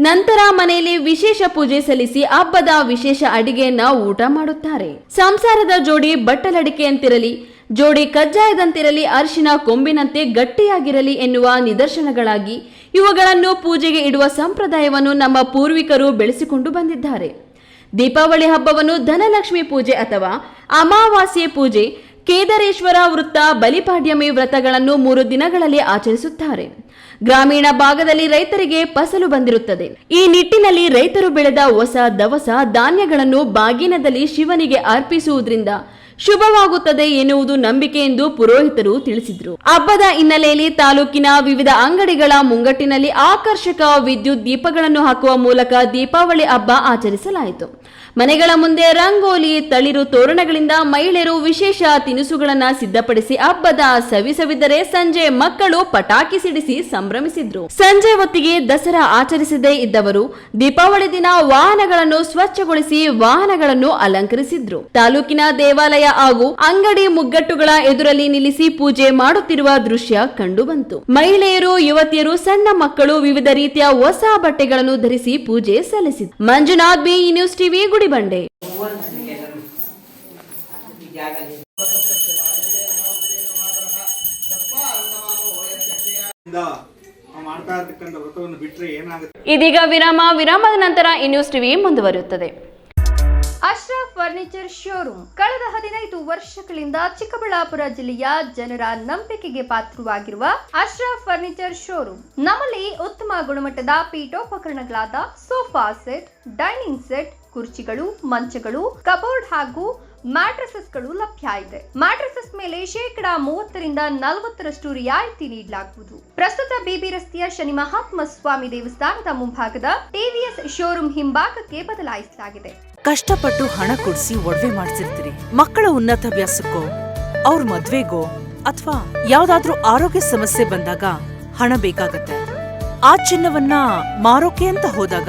ನಂತರ ಮನೆಯಲ್ಲಿ ವಿಶೇಷ ಪೂಜೆ ಸಲ್ಲಿಸಿ ಹಬ್ಬದ ವಿಶೇಷ ಅಡಿಗೆಯನ್ನ ಊಟ ಮಾಡುತ್ತಾರೆ. ಸಂಸಾರದ ಜೋಡಿ ಬಟ್ಟಲಡಿಕೆಯಂತಿರಲಿ, ಜೋಡಿ ಕಜ್ಜಾಯದಂತಿರಲಿ, ಅರಿಶಿನ ಕೊಂಬಿನಂತೆ ಗಟ್ಟಿಯಾಗಿರಲಿ ಎನ್ನುವ ನಿದರ್ಶನಗಳಾಗಿ ಇವುಗಳನ್ನು ಪೂಜೆಗೆ ಇಡುವ ಸಂಪ್ರದಾಯವನ್ನು ನಮ್ಮ ಪೂರ್ವಿಕರು ಬೆಳೆಸಿಕೊಂಡು ಬಂದಿದ್ದಾರೆ. ದೀಪಾವಳಿ ಹಬ್ಬವನ್ನು ಧನಲಕ್ಷ್ಮಿ ಪೂಜೆ ಅಥವಾ ಅಮಾವಾಸ್ಯೆ ಪೂಜೆ, ಕೇದಾರೇಶ್ವರ ವೃತ್ತ, ಬಲಿಪಾಡ್ಯಮಿ ವ್ರತಗಳನ್ನು ಮೂರು ದಿನಗಳಲ್ಲಿ ಆಚರಿಸುತ್ತಾರೆ. ಗ್ರಾಮೀಣ ಭಾಗದಲ್ಲಿ ರೈತರಿಗೆ ಫಸಲು ಬಂದಿರುತ್ತದೆ. ಈ ನಿಟ್ಟಿನಲ್ಲಿ ರೈತರು ಬೆಳೆದ ಹೊಸ ದವಸ ಧಾನ್ಯಗಳನ್ನು ಬಾಗಿನದಲ್ಲಿ ಶಿವನಿಗೆ ಅರ್ಪಿಸುವುದರಿಂದ ಶುಭವಾಗುತ್ತದೆ ಎನ್ನುವುದು ನಂಬಿಕೆ ಎಂದು ಪುರೋಹಿತರು ತಿಳಿಸಿದರು. ಹಬ್ಬದ ಹಿನ್ನೆಲೆಯಲ್ಲಿ ತಾಲೂಕಿನ ವಿವಿಧ ಅಂಗಡಿಗಳ ಮುಂಗಟ್ಟಿನಲ್ಲಿ ಆಕರ್ಷಕ ವಿದ್ಯುತ್ ದೀಪಗಳನ್ನು ಹಾಕುವ ಮೂಲಕ ದೀಪಾವಳಿ ಹಬ್ಬ ಆಚರಿಸಲಾಯಿತು. ಮನೆಗಳ ಮುಂದೆ ರಂಗೋಲಿ, ತಳಿರು ತೋರಣಗಳಿಂದ ಮಹಿಳೆಯರು ವಿಶೇಷ ತಿನಿಸುಗಳನ್ನ ಸಿದ್ಧಪಡಿಸಿ ಹಬ್ಬದ ಸವಿಸವಿದ್ದರೆ ಸಂಜೆ ಮಕ್ಕಳು ಪಟಾಕಿ ಸಿಡಿಸಿ ಸಂಭ್ರಮಿಸಿದ್ರು. ಸಂಜೆ ಹೊತ್ತಿಗೆ ದಸರಾ ಆಚರಿಸದೇ ಇದ್ದವರು ದೀಪಾವಳಿ ದಿನ ವಾಹನಗಳನ್ನು ಸ್ವಚ್ಛಗೊಳಿಸಿ ವಾಹನಗಳನ್ನು ಅಲಂಕರಿಸಿದ್ರು. ತಾಲೂಕಿನ ದೇವಾಲಯ ಹಾಗೂ ಅಂಗಡಿ ಮುಗ್ಗಟ್ಟುಗಳ ಎದುರಲ್ಲಿ ನಿಲ್ಲಿಸಿ ಪೂಜೆ ಮಾಡುತ್ತಿರುವ ದೃಶ್ಯ ಕಂಡುಬಂತು. ಮಹಿಳೆಯರು, ಯುವತಿಯರು, ಸಣ್ಣ ಮಕ್ಕಳು ವಿವಿಧ ರೀತಿಯ ಹೊಸ ಬಟ್ಟೆಗಳನ್ನು ಧರಿಸಿ ಪೂಜೆ ಸಲ್ಲಿಸಿದ್ರು. Manjunath B news TV Gudibande ಇಂದ ಬಂಡೆ. ಇದೀಗ ವಿರಾಮ. ವಿರಾಮದ ನಂತರ ಈ ನ್ಯೂಸ್ ಟಿವಿ ಮುಂದುವರಿಯುತ್ತದೆ. Ashraf furniture showroom. ಕಳೆದ ಹದಿನೈದು ವರ್ಷಗಳಿಂದ ಚಿಕ್ಕಬಳ್ಳಾಪುರ ಜಿಲ್ಲೆಯ ಜನರ ನಂಬಿಕೆಗೆ ಪಾತ್ರವಾಗಿರುವ ಅಶ್ರಫ್ ಫರ್ನಿಚರ್ ಶೋರೂಮ್. ನಮ್ಮಲ್ಲಿ ಉತ್ತಮ ಗುಣಮಟ್ಟದ ಪೀಠೋಪಕರಣಗಳಾದ ಸೋಫಾ ಸೆಟ್, ಡೈನಿಂಗ್ ಸೆಟ್ ಕುರ್ಚಿಗಳು, ಮಂಚಗಳು, ಕಬೋರ್ಡ್ ಹಾಗೂ ಮ್ಯಾಟ್ರಸಸ್ಗಳು ಲಭ್ಯ ಇದೆ. ಮ್ಯಾಟ್ರಸಸ್ ಮೇಲೆ ಶೇಕಡ ಮೂವತ್ತರಿಂದ ನಲವತ್ತರಷ್ಟು ರಿಯಾಯಿತಿ ನೀಡಲಾಗುವುದು. ಪ್ರಸ್ತುತ ಬಿಬಿ ರಸ್ತೆಯ ಶನಿ ಮಹಾತ್ಮ ಸ್ವಾಮಿ ದೇವಸ್ಥಾನದ ಮುಂಭಾಗದ ಟಿವಿಎಸ್ ಶೋರೂಮ್ ಹಿಂಭಾಗಕ್ಕೆ ಬದಲಾಯಿಸಲಾಗಿದೆ. ಕಷ್ಟಪಟ್ಟು ಹಣ ಕೊಡಿಸಿ ಒಡವೆ ಮಾಡಿಸಿರ್ತೀರಿ ಮಕ್ಕಳ ಉನ್ನತ ಉನ್ನತಾಭ್ಯಾಸಕ್ಕೋ ಅವ್ರ ಮದ್ವೆಗೋ, ಅಥವಾ ಯಾವ್ದಾದ್ರೂ ಆರೋಗ್ಯ ಸಮಸ್ಯೆ ಬಂದಾಗ ಹಣ ಬೇಕಾಗತ್ತೆ. ಆ ಚಿನ್ನವನ್ನ ಮಾರೋಕೆ ಅಂತ ಹೋದಾಗ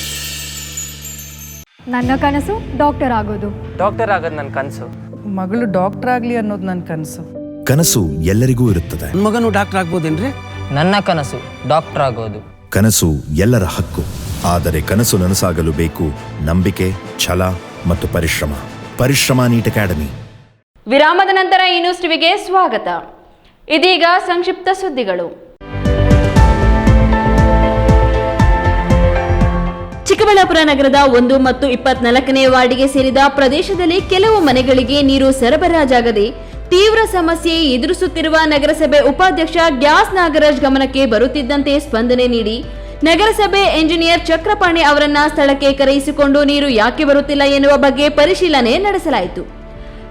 ನನ್ನ ಕನಸು ಡಾಕ್ಟರ್ ಆಗೋದು. ಡಾಕ್ಟರ್ ಆಗೋದು ನನ್ನ ಕನಸು. ಮಗಳು ಡಾಕ್ಟರ್ ಆಗ್ಲಿ ಅನ್ನೋದು ನನ್ನ ಕನಸು. ಕನಸು ಎಲ್ಲರಿಗೂ ಇರುತ್ತದೆ. ಮಗನು ಡಾಕ್ಟರ್ ಆಗ್ಬೋದೇನ್ರಿ? ನನ್ನ ಕನಸು ಡಾಕ್ಟರ್ ಆಗೋದು. ಕನಸು ಎಲ್ಲರ ಹಕ್ಕು. ಆದರೆ ಕನಸು ನನಸಾಗಲು ಬೇಕು ನಂಬಿಕೆ ಛಲ ಮತ್ತು ಪರಿಶ್ರಮ. ಪರಿಶ್ರಮ ನೀಟ್ ಅಕಾಡೆಮಿ. ವಿರಾಮದ ನಂತರ ಈ ನ್ಯೂಸ್ ಟಿವಿಗೆ ಸ್ವಾಗತ. ಇದೀಗ ಸಂಕ್ಷಿಪ್ತ ಸುದ್ದಿಗಳು. ಚಿಕ್ಕಬಳ್ಳಾಪುರ ನಗರದ ಒಂದು ಮತ್ತು ಇಪ್ಪತ್ನಾಲ್ಕನೇ ವಾರ್ಡಿಗೆ ಸೇರಿದ ಪ್ರದೇಶದಲ್ಲಿ ಕೆಲವು ಮನೆಗಳಿಗೆ ನೀರು ಸರಬರಾಜಾಗದೆ ತೀವ್ರ ಸಮಸ್ಯೆ ಎದುರಿಸುತ್ತಿರುವ ನಗರಸಭೆ ಉಪಾಧ್ಯಕ್ಷ ಗ್ಯಾಸ್ ನಾಗರಾಜ್ ಗಮನಕ್ಕೆ ಬರುತ್ತಿದ್ದಂತೆ ಸ್ಪಂದನೆ ನೀಡಿ ನಗರಸಭೆ ಎಂಜಿನಿಯರ್ ಚಕ್ರಪಾಣಿ ಅವರನ್ನ ಸ್ಥಳಕ್ಕೆ ಕರೆಯಿಸಿಕೊಂಡು ನೀರು ಯಾಕೆ ಬರುತ್ತಿಲ್ಲ ಎನ್ನುವ ಬಗ್ಗೆ ಪರಿಶೀಲನೆ ನಡೆಸಲಾಯಿತು.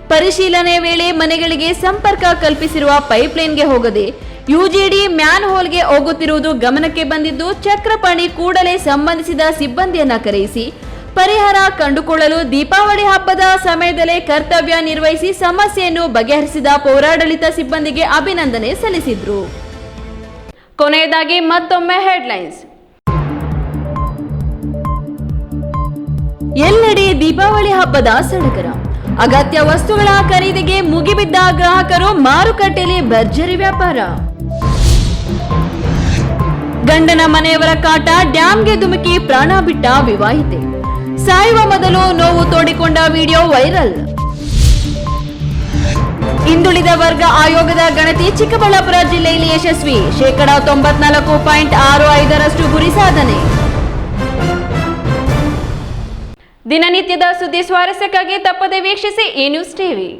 ಪರಿಶೀಲನೆ ವೇಳೆ ಮನೆಗಳಿಗೆ ಸಂಪರ್ಕ ಕಲ್ಪಿಸಿರುವ ಪೈಪ್ಲೈನ್ಗೆ ಹೋಗದೆ ಯುಜಿಡಿ ಮ್ಯಾನ್ ಹೋಲ್ಗೆ ಹೋಗುತ್ತಿರುವುದು ಗಮನಕ್ಕೆ ಬಂದಿದ್ದು, ಚಕ್ರಪಾಣಿ ಕೂಡಲೇ ಸಂಬಂಧಿಸಿದ ಸಿಬ್ಬಂದಿಯನ್ನ ಕರೆಯಿಸಿ, ಪರಿಹಾರ ಕಂಡುಕೊಳ್ಳಲು ದೀಪಾವಳಿ ಹಬ್ಬದ ಸಮಯದಲ್ಲೇ ಕರ್ತವ್ಯ ನಿರ್ವಹಿಸಿ ಸಮಸ್ಯೆಯನ್ನು ಬಗೆಹರಿಸಿದ ಪೌರಾಡಳಿತ ಸಿಬ್ಬಂದಿಗೆ ಅಭಿನಂದನೆ ಸಲ್ಲಿಸಿದ್ರು. ಕೊನೆಯದಾಗಿ ಮತ್ತೊಮ್ಮೆ ಹೆಡ್ಲೈನ್ಸ್. ಎಲ್ಲೆಡೆ ದೀಪಾವಳಿ ಹಬ್ಬದ ಸಡಗರ. ಅಗತ್ಯ ವಸ್ತುಗಳ ಖರೀದಿಗೆ ಮುಗಿಬಿದ್ದ ಗ್ರಾಹಕರು ಮಾರುಕಟ್ಟೆಯಲ್ಲಿ ಭರ್ಜರಿ ವ್ಯಾಪಾರ. ಗಂಡನ ಮನೆಯವರ ಕಾಟ ಡ್ಯಾಮ್ಗೆ ಧುಮುಕಿ ಪ್ರಾಣ ಬಿಟ್ಟ ವಿವಾಹಿತೆ. ಸಾಯುವ ಮೊದಲು ನೋವು ತೋಡಿಕೊಂಡ ವಿಡಿಯೋ ವೈರಲ್. ಹಿಂದುಳಿದ ವರ್ಗ ಆಯೋಗದ ಗಣತಿ ಚಿಕ್ಕಬಳ್ಳಾಪುರ ಜಿಲ್ಲೆಯಲ್ಲಿ ಯಶಸ್ವಿ. ಶೇಕಡಾ ತೊಂಬತ್ನಾಲ್ಕು ಪಾಯಿಂಟ್ ಆರು ಐದರಷ್ಟು ಗುರಿ ಸಾಧನೆ. ದಿನನಿತ್ಯದ ಸುದ್ದಿ ಸ್ವಾರಸ್ಯಕ್ಕಾಗಿ ತಪ್ಪದೆ ವೀಕ್ಷಿಸಿ ಈ ನ್ಯೂಸ್ ಟಿವಿ.